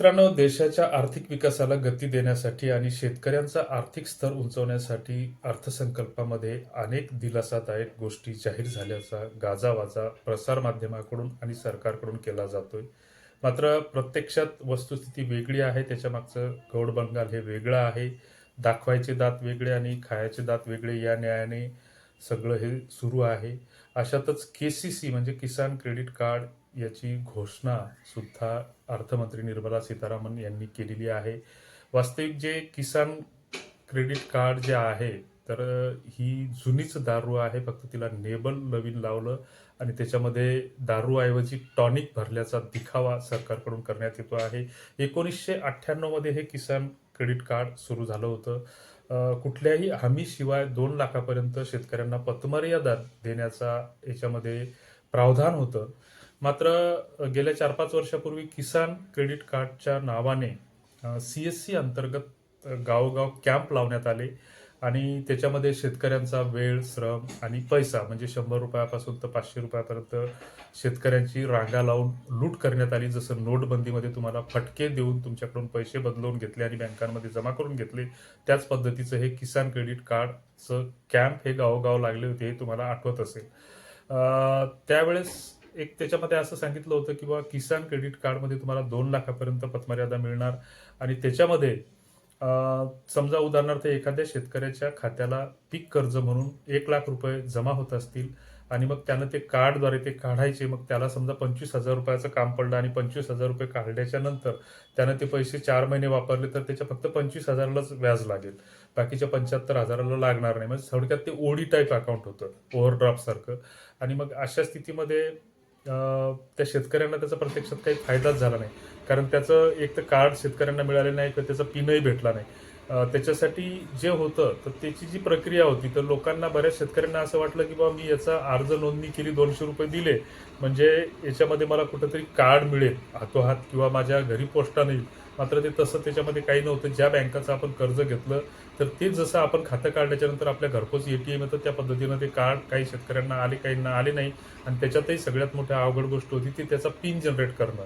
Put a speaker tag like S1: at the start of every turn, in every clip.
S1: मित्रांनो देशाच्या आर्थिक विकासाला गती देण्यासाठी आणि शेतकऱ्यांचा आर्थिक स्तर उंचवण्यासाठी अर्थसंकल्पामध्ये अनेक दिलासादायक गोष्टी जाहीर झाल्याचा गाजावाजा प्रसारमाध्यमाकडून आणि सरकारकडून केला जातोय. मात्र प्रत्यक्षात वस्तुस्थिती वेगळी आहे त्याच्यामागचं गौड बंगाल हे वेगळं आहे. दाखवायचे दात वेगळे आणि खायचे दात वेगळे या न्यायाने सगळं हे सुरू आहे. अशातच के सी सी म्हणजे किसान क्रेडिट कार्ड याची घोषणा सुद्धा अर्थमंत्री निर्मला सीतारामन यांनी केलेली आहे. वास्तविक जे किसान क्रेडिट कार्ड जे आहे तर ही जुनीच दारू आहे फक्त तिला नेबल नवीन लावलं आणि त्याच्यामध्ये दारूऐवजी टॉनिक भरल्याचा दिखावा सरकारकडून करण्यात येतो आहे. एकोणीसशे अठ्ठ्याण्णवमध्ये हे किसान क्रेडिट कार्ड सुरू झालं होतं. कुठल्याही हमीशिवाय दोन लाखापर्यंत शेतकऱ्यांना पतमर्यादा देण्याचा याच्यामध्ये प्रावधान होतं. मात्र गेल्या चार पाच वर्षापूर्वी किसान क्रेडिट कार्डच्या नावाने सी एस सी अंतर्गत गावोगाव कॅम्प लावण्यात आले आणि त्याच्यामध्ये शेतकऱ्यांचा वेळ श्रम आणि पैसा म्हणजे शंभर रुपयापासून तर पाचशे रुपयापर्यंत शेतकऱ्यांची रांगा लावून लूट करण्यात आली. जसं नोटबंदीमध्ये तुम्हाला फटके देऊन तुमच्याकडून पैसे बदलवून घेतले आणि बँकांमध्ये जमा करून घेतले त्याच पद्धतीचं हे किसान क्रेडिट कार्डचं कॅम्प हे गावोगाव लागले होते हे तुम्हाला आठवत असेल. त्यावेळेस एक त्याच्यामध्ये असं सांगितलं होतं की बाबा किसान क्रेडिट कार्डमध्ये तुम्हाला दोन लाखापर्यंत पतमर्यादा मिळणार. आणि त्याच्यामध्ये समजा उदाहरणार्थ एखाद्या शेतकऱ्याच्या खात्याला पीक कर्ज म्हणून एक लाख रुपये जमा होत असतील आणि मग त्यानं ते कार्डद्वारे ते काढायचे मग त्याला समजा पंचवीस हजार रुपयाचं काम पडलं आणि पंचवीस हजार रुपये काढल्याच्या नंतर त्यानं ते पैसे चार महिने वापरले तर त्याच्या फक्त पंचवीस हजारालाच व्याज लागेल. बाकीच्या पंच्याहत्तर हजाराला लागणार नाही. म्हणजे थोडक्यात ते ओडी टाईप अकाउंट होतं ओव्हरड्राफ्ट सारखं. आणि मग अशा स्थितीमध्ये त्या शेतकऱ्यांना त्याचा प्रत्यक्षात काही फायदाच झाला नाही. कारण त्याचं एक तर कार्ड शेतकऱ्यांना मिळाले नाही किंवा त्याचा पिनही भेटला नाही. त्याच्यासाठी जे होतं तर त्याची जी प्रक्रिया होती तर लोकांना बऱ्याच शेतकऱ्यांना असं वाटलं की बाबा मी याचा अर्ज नोंदणी केली दोनशे रुपये दिले. म्हणजे याच्यामध्ये मला कुठंतरी कार्ड मिळेल हातोहात किंवा माझ्या घरी पोस्टाने येईल. मात्र ते तसं त्याच्यामध्ये काही नव्हतं. ज्या बँकाचं आपण कर्ज घेतलं तर ते जसं आपण खातं काढल्याच्यानंतर आपल्या घरपोच ए टी एम येतं त्या पद्धतीनं ते कार्ड काही शेतकऱ्यांना आले काहींना आले नाही. आणि त्याच्यातही सगळ्यात मोठ्या अवघड गोष्ट होती ती त्याचा पिन जनरेट करणं.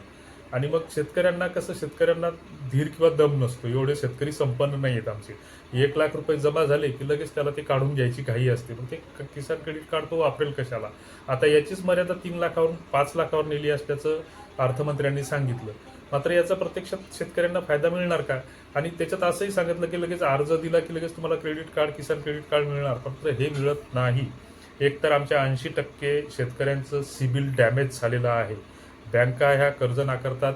S1: आणि मग शेतकऱ्यांना कसं शेतकऱ्यांना धीर किंवा दम नसतो. एवढे शेतकरी संपन्न नाही आहेत आमचे. एक लाख रुपये जमा झाले की लगेच त्याला ते काढून घ्यायची घाई असते. मग ते क- किसान क्रेडिट कार्ड तो वापरेल कशाला? आता याचीच मर्यादा तीन लाखावरून पाच लाखावर नेली असल्याचं अर्थमंत्र्यांनी सांगितलं. मात्र याचा प्रत्यक्षात शेतकऱ्यांना फायदा मिळणार का? आणि त्याच्यात असंही सांगितलं की लगेच अर्ज दिला की लगेच तुम्हाला credit card Kisan credit card मिळणार. फक्त हे मिळत नाही. एक तर आमच्या ऐंशी टक्के शेतकऱ्यांचं सिबिल डॅमेज झालेलं आहे. बँका ह्या कर्ज नाकारतात.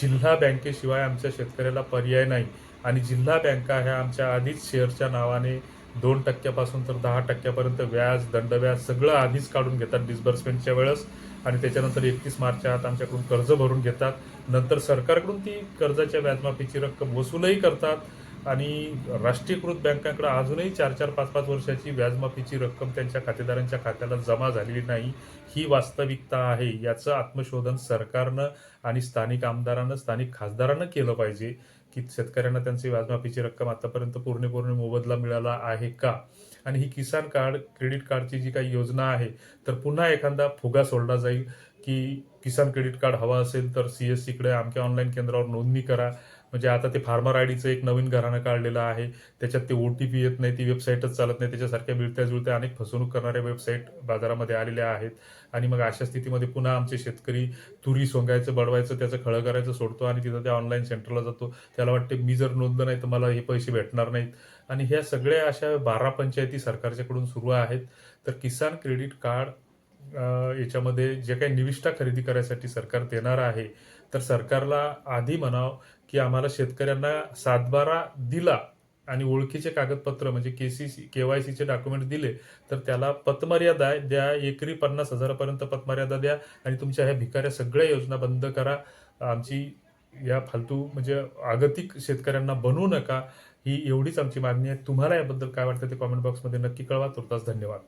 S1: जिल्हा बँकेशिवाय आमच्या शेतकऱ्याला पर्याय नाही. आणि जिल्हा बँका ह्या आमच्या आधीच शेअरच्या नावाने दोन टक्क्यापासून तर दहा टक्क्यापर्यंत व्याज दंडव्याज सगळं आधीच काढून घेतात डिस्बर्समेंटच्या वेळेस. आणि त्याच्यानंतर एकतीस मार्चच्या आत आमच्याकडून कर्ज भरून घेतात. नंतर सरकारकडून ती कर्जाच्या व्याजमाफीची रक्कम वसूलही करतात. आणि राष्ट्रीयकृत बँकांकडे अजूनही चार चार पाच पाच वर्षाची व्याजमाफीची रक्कम त्यांच्या खातेदारांच्या खात्याला जमा झालेली नाही ही वास्तविकता आहे याचं आत्मशोधन सरकारनं आणि स्थानिक आमदारानं स्थानिक खासदारानं केलं पाहिजे की शेतकऱ्यांना त्यांची व्याजमाफीची रक्कम आतापर्यंत पूर्णपूर्ण मोबदला मिळाला आहे का? आणि ही किसान कार्ड क्रेडिट कार्डची जी काही योजना आहे तर पुन्हा एखादा फुगा सोडला जाईल की किसान क्रेडिट कार्ड हवा असेल तर सी एस सीकडे आमच्या ऑनलाईन केंद्रावर नोंदणी करा म्हणजे आता ते फार्मर आयडीचं एक नवीन घराणं काढलेलं आहे. त्याच्यात ते ओ टी पी येत नाही ती वेबसाईटच चालत नाही. त्याच्यासारख्या मिळत्या जुळत्या अनेक फसवणूक करणाऱ्या वेबसाईट बाजारामध्ये आलेल्या आहेत. आणि मग अशा स्थितीमध्ये पुन्हा आमचे शेतकरी तुरी सोंगायचं बडवायचं त्याचं खळं करायचं सोडतो आणि तिथं त्या ऑनलाईन सेंटरला जातो. त्याला वाटते मी जर नोंदलं नाही तर मला हे पैसे भेटणार नाहीत. आणि ह्या सगळ्या अशा बारा पंचायती सरकारच्याकडून सुरू आहेत. तर किसान क्रेडिट कार्ड याच्यामध्ये जे काही निविष्ठा खरेदी करायसाठी सरकार देणार आहे तर सरकारला आधी म्हणावं की आम्हाला शेतकऱ्यांना सातबारा दिला आणि ओळखीचे कागदपत्र म्हणजे K C C K Y सीचे डॉक्युमेंट दिले तर त्याला पतमर्यादा द्या एकरी पन्नास हजारापर्यंत पतमर्यादा द्या आणि तुमच्या ह्या भिकाऱ्या सगळ्या योजना बंद करा. आमची या फालतू म्हणजे आगतिक शेतकऱ्यांना बनवू नका ही एवढीच आमची मागणी आहे. तुम्हाला याबद्दल काय वाटतं ते कॉमेंट बॉक्समध्ये नक्की कळवा. तुर्तास धन्यवाद.